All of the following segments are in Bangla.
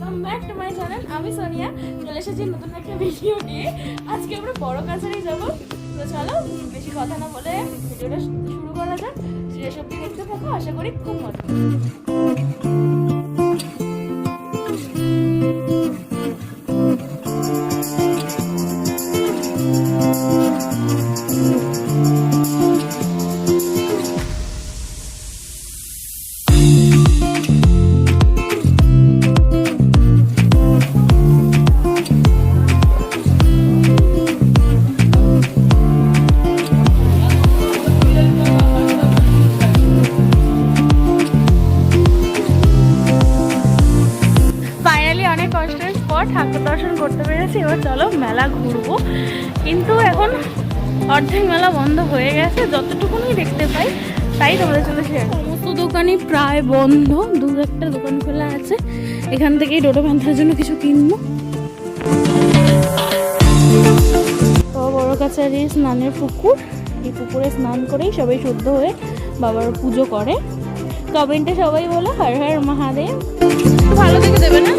ওয়েলকাম ব্যাক মাই চ্যানেল আমি সোনিয়া। চলে এসেছি নতুন একটা ভিডিও নিয়ে। আজকে আমরা বড় কাছারি যাব। তো চলো, বেশি কথা না বলে ভিডিওটা শুরু করা যাক। শেষ অব্দি দেখতে থাকো, আশা করি খুব মজা কষ্টের পর ঠাকুর দর্শন করতে পেরেছি। এবার চলো মেলা ঘুরবো। কিন্তু এখন অর্ধেক মেলা বন্ধ হয়ে গেছে যতটুকুনি দেখতে পাই তাই তোমাদের শেয়ার সমস্ত দোকানই প্রায় বন্ধ দু একটা দোকান খোলা আছে। এখান থেকেই ডোডো প্যান্থের জন্য কিছু কিনবো। তো বড় কাছারি স্নানের পুকুর এই পুকুরে স্নান করেই সবাই শুদ্ধ হয়ে বাবার পুজো করে। কমেন্টে সবাই বলে হর হর মহাদেব। ভালো দেখে দেবে না?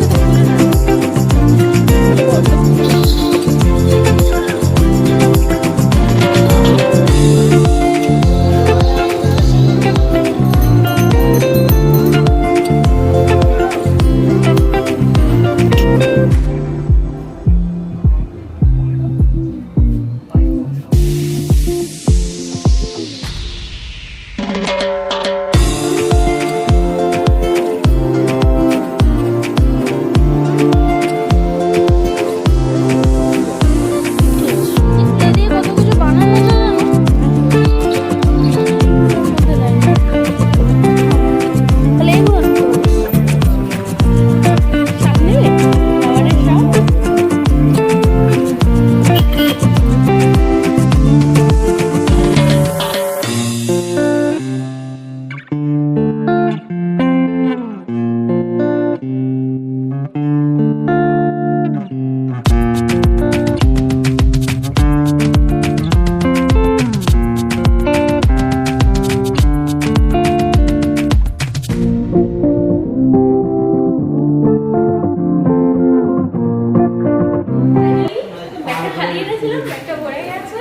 ছিল পেটটা ভরে গেছে।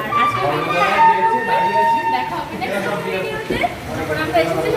আর আজকে দেখা হবে নেক্সট ভিডিওতে আমরা এসেছি